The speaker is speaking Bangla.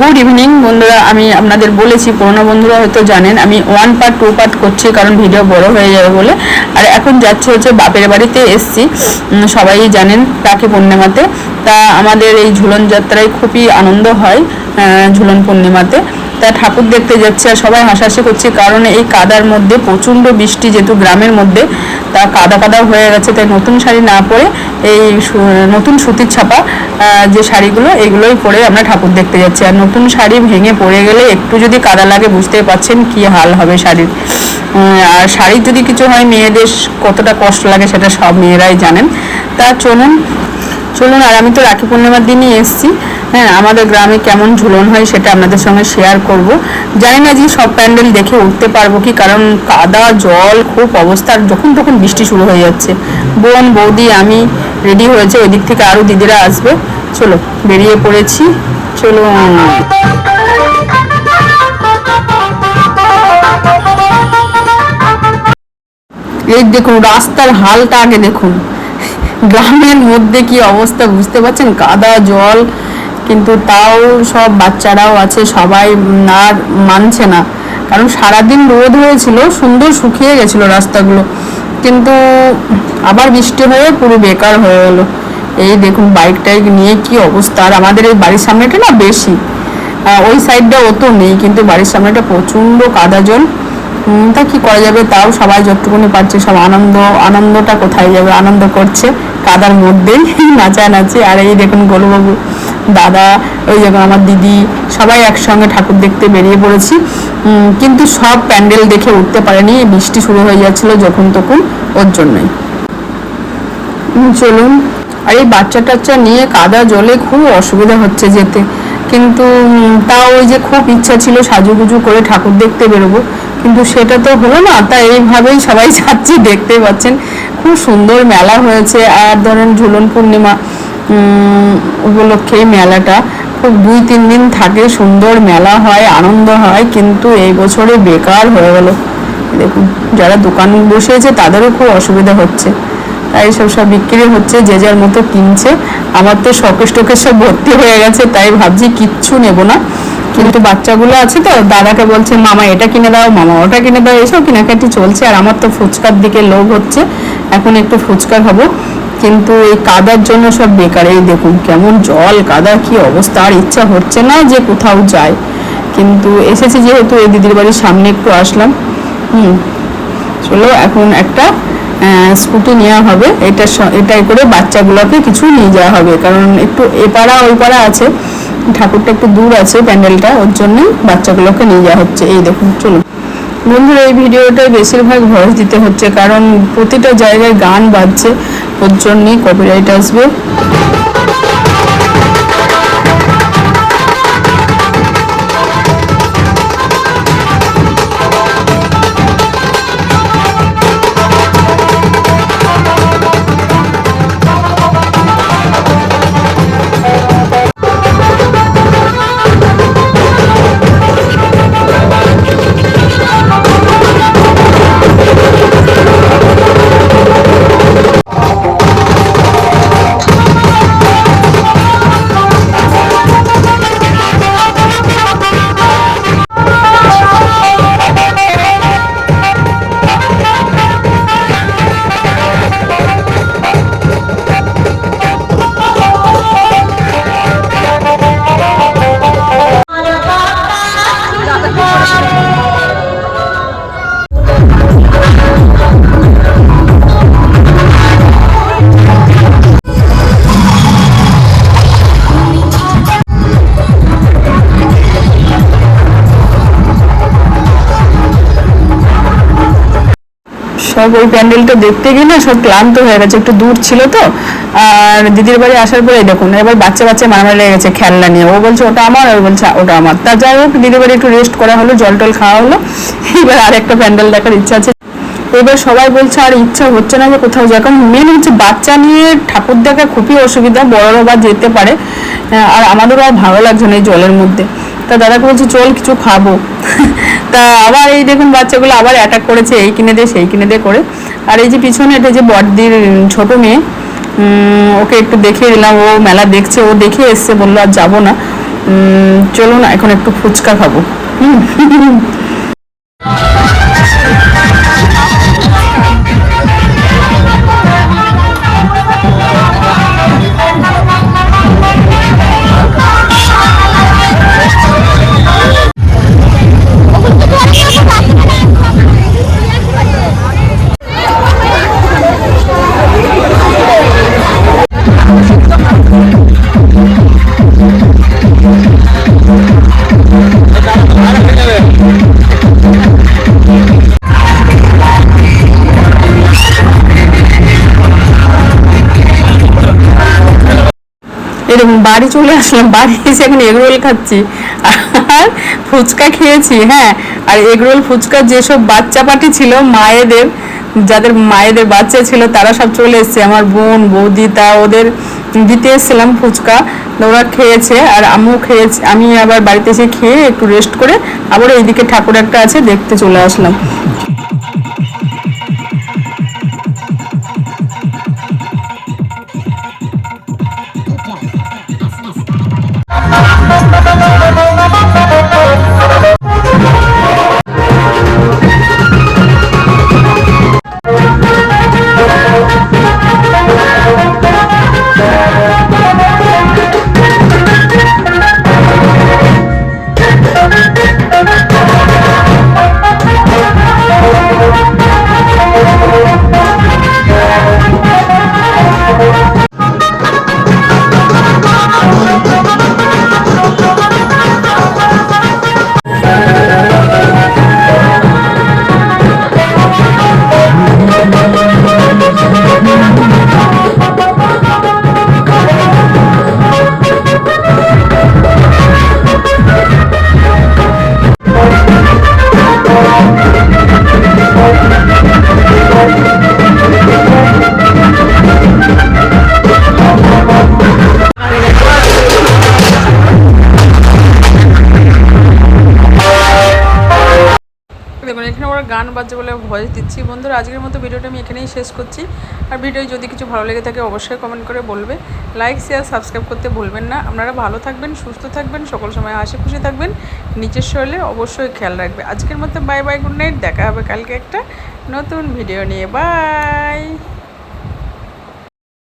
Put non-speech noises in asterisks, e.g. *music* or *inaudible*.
গুড ইভিনিং বন্ধুরা, আমি আপনাদের বলেছি, পুরোনো বন্ধুরা হয়তো জানেন, আমি ওয়ান পার্ট টু পার্ট করছি, কারণ ভিডিও বড় হয়ে যাবে বলে। আর এখন যাচ্ছে হচ্ছে বাপের বাড়িতে এসছি। সবাই জানেন তাকে পূর্ণিমাতে। তা আমাদের এই ঝুলন যাত্রায় খুবই আনন্দ হয় ঝুলন পূর্ণিমাতে। তা ঠাকুর দেখতে যাচ্ছে আর সবাই হাসাহাসি করছে, কারণ এই কাদার মধ্যে, প্রচণ্ড বৃষ্টি যেহেতু গ্রামের মধ্যে, তা কাদা কাদা হয়ে গেছে, তাই নতুন শাড়ি না পরে এই নতুন সুতির ছাপা যে শাড়িগুলো, এগুলোই পরে আমরা ঠাকুর দেখতে যাচ্ছি। আর নতুন শাড়ি ভেঙে পড়ে গেলে একটু যদি কাদা লাগে, বুঝতেই পারছেন কি হাল হবে শাড়ির। আর শাড়ির যদি কিছু হয়, মেয়েদের কতটা কষ্ট লাগে সেটা সব মেয়েরাই জানেন। তা চলুন চলুন, আর আমি তো রাখি পূর্ণিমার দিনই এসেছি। হ্যাঁ আমাদের গ্রামে কেমন ঝুলন হয় সেটা আপনাদের সঙ্গে শেয়ার করব। জানি না যে সব প্যান্ডেল দেখে উঠতে পারব কি, কারণ কাদা, জল, খুব অবস্থা, আর যখন তখন বৃষ্টি শুরু হয়ে যাচ্ছে। বোন, বৌদি, আমি রেডি হয়েছে ওই দিক থেকে আরও দিদিরা আসবে। চলো, বেরিয়ে পড়েছি। চলো এই দেখুন, রাস্তার হালটা আগে দেখুন। গ্রামের মধ্যে কি অবস্থা বুঝতে পারছেন? কাদা, জল, কিন্তু তাও সব বাচ্চারাও আছে, সবাই আর মানছে না। কারণ সারাদিন রোদ হয়েছিল, সুন্দর শুকিয়ে গেছিল রাস্তাগুলো। কিন্তু আবার বৃষ্টি হয়ে পুরো বেকার হয়ে গেলো। এই দেখুন বাইক টাইক নিয়ে কি অবস্থা। আর আমাদের এই বাড়ির সামনেটা না বেশি। ওই সাইডটা অত নেই, কিন্তু বাড়ির সামনেটা প্রচণ্ড কাদা জল। তা কি করা যাবে? তাও সবাই যতটুকুনি পারছে, সব আনন্দ, আনন্দটা কোথায় যাবে, আনন্দ করছে। কাদার মধ্যেই *laughs* নাচানাচি। আর এই দেখুন গোলুবাবু, দাদা, ওই দেখুন আমার দিদি, সবাই একসঙ্গে ঠাকুর দেখতে বেরিয়ে পড়েছি। কিন্তু সব প্যান্ডেল দেখে উঠতে পারেনি। বৃষ্টি শুরু হয়ে যাচ্ছিল যখন তখন, ওর জন্যই। চলুন। আর এই বাচ্চা টাচ্চা নিয়ে কাদা জলে খুব অসুবিধা হচ্ছে যেতে। কিন্তু তাও ওই যে খুব ইচ্ছা ছিল সাজুগুজু করে ঠাকুর দেখতে বেরোবো। কিন্তু সেটা তো হলো না, তাই এইভাবেই সবাই যাচ্ছি দেখতে পাচ্ছেন। খুব সুন্দর মেলা হয়েছে, আর ধরেন ঝুলন পূর্ণিমা উপলক্ষে এই মেলাটা। খুব দুই, তিন দিন থাকে, সুন্দর মেলা হয়, আনন্দ হয়, কিন্তু এই বছরে বেকার হয়ে গেল। দেখুন, যারা দোকান বসেছে তাদেরও খুব অসুবিধা হচ্ছে। তাই সব সব বিক্রি হচ্ছে, যে যার মতো কিনছে। আমার তো শকেশ টোকেশ সব ভর্তি হয়ে গেছে, তাই ভাবছি কিচ্ছু নেব না। কিন্তু বাচ্চাগুলো আছে তো, দাদাকে বলছে, মামা, এটা কিনে দাও, মামা, ওটা কিনে দাও, এসব কেনাকাটি চলছে, আর আমার তো ফুচকার দিকে লোভ হচ্ছে, এখন একটু ফুচকা খাব। কিন্তু এই কাদার জন্য সব বেকার। এই দেখুন কেমন জল কাদা কি অবস্থা, আর ইচ্ছা হচ্ছে না যে কোথাও যায় কিন্তু এসেছি যেহেতু, এই দিদির বাড়ির সামনে একটু আসলাম। হুম, চলো এখন একটা স্কুটি নেওয়া হবে। এটা এটাই করে বাচ্চাগুলোকে কিছু নিয়ে যাওয়া হবে, কারণ একটু এপাড়া ওই পাড়া আছে। ঠাকুরটা একটু দূর আছে প্যান্ডেলটা, ওর জন্য বাচ্চাগুলোকে নিয়ে যাওয়া হচ্ছে। এই দেখুন, চলুন। বন্ধুরা, এই ভিডিওটায় বেশিরভাগ ভয়েস দিতে হচ্ছে, কারণ প্রতিটা জায়গায় গান বাজছে, ওর জন্যই কপিরাইট আসবে। সব ওই প্যান্ডেলটা দেখতে গিয়ে না সব ক্লান্ত হয়ে গেছে, একটু দূর ছিল তো। আর দিদির বাড়ি আসার পরে দেখুন, এবার বাচ্চা বাচ্চা মারামারি লেগে গেছে খেলনা নিয়ে। ও বলছে, ওটা আমার ও বলছে, ওটা আমার। তা যাই হোক, দিদির বাড়ি একটু রেস্ট করা হলো, জল টল খাওয়া হলো। এবার আর একটা প্যান্ডেল দেখার ইচ্ছা আছে। এবার সবাই বলছে, আর ইচ্ছা হচ্ছে না যে কোথাও যাক। কারণ মেন হচ্ছে বাচ্চা নিয়ে ঠাকুর দেখা খুবই অসুবিধা, বড়রা বা যেতে পারে। আর আমাদেরও আর ভালো লাগছে না এই জলের মধ্যে। তা দাদাকে বলছি চল কিছু খাব। *laughs* তা আবার এই দেখুন বাচ্চাগুলো আবার অ্যাটাক করেছে এই কিনে দে সেই কিনে দে করে। আর এই যে পিছনে এটা যে বড়দির ছোট মেয়ে ওকে একটু দেখিয়ে দিলাম ও মেলা দেখছে ও দেখে এসছে বলল আর যাব না। চলো চলুন এখন একটু ফুচকা খাব। হুম। বাড়ি চলে আসলাম, বাড়ি এসে এখন এগরোল খাচ্ছি। আর ফুচকা খেয়েছি হ্যাঁ। আর এগরোল ফুচকা যেসব বাচ্চা পাটি ছিল, মায়েদের, যাদের মায়েদের বাচ্চা ছিল, তারা সব চলে এসেছে। আমার বোন, বৌদি, তা ওদের দিতে এসেছিলাম ফুচকা। ওরা খেয়েছে, আর আমিও খেয়েছি। আমি আবার বাড়িতে এসে খেয়ে একটু রেস্ট করে আবার এইদিকে ঠাকুর একটা আছে, দেখতে চলে আসলাম। গান বাজছে বলে ভয়েস দিচ্ছি। বন্ধুরা, আজকের মতো ভিডিওটা আমি এখানেই শেষ করছি। আর ভিডিও যদি কিছু ভালো লেগে থাকে, অবশ্যই কমেন্ট করে বলবে। লাইক শেয়ার সাবস্ক্রাইব করতে ভুলবেন না। আপনারা ভালো থাকবেন, সুস্থ থাকবেন, সকল সময় হাসি খুশি থাকবেন নিজের শরীরে অবশ্যই খেয়াল রাখবে। আজকের মতো বাই বাই গুড নাইট দেখা হবে কালকে একটা নতুন ভিডিও নিয়ে। বাই